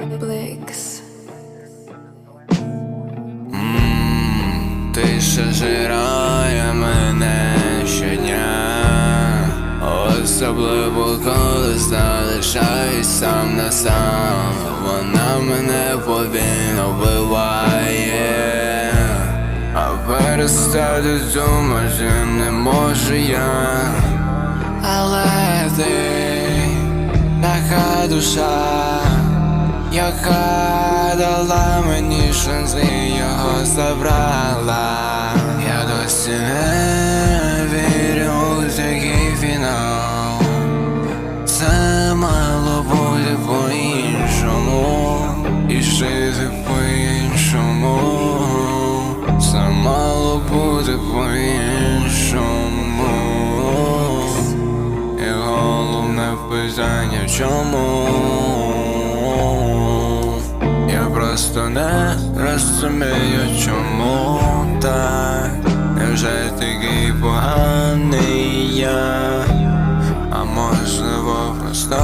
Blix. Тиша жирає мене щодня, особливо коли залишаюсь сам на сам, вона мене повільно вбиває, а перестати думати не можу я, але ти така душа. Яка дала мені шанс і його забрала. Я досі не вірю у такий фінал. Це мало бути по-іншому І жити по-іншому. Це мало бути по-іншому. І головне питання в чому просто не розумію, чому так. Невже такий поганий я? А можливо просто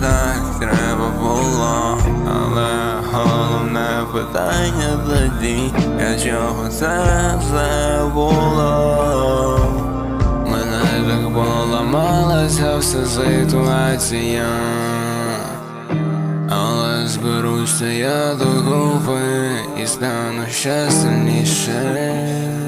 так треба було. Але головне питання тоді Я чого це забуло Мене так поламалася вся ситуація зберуся я докупи і стану ще сильніше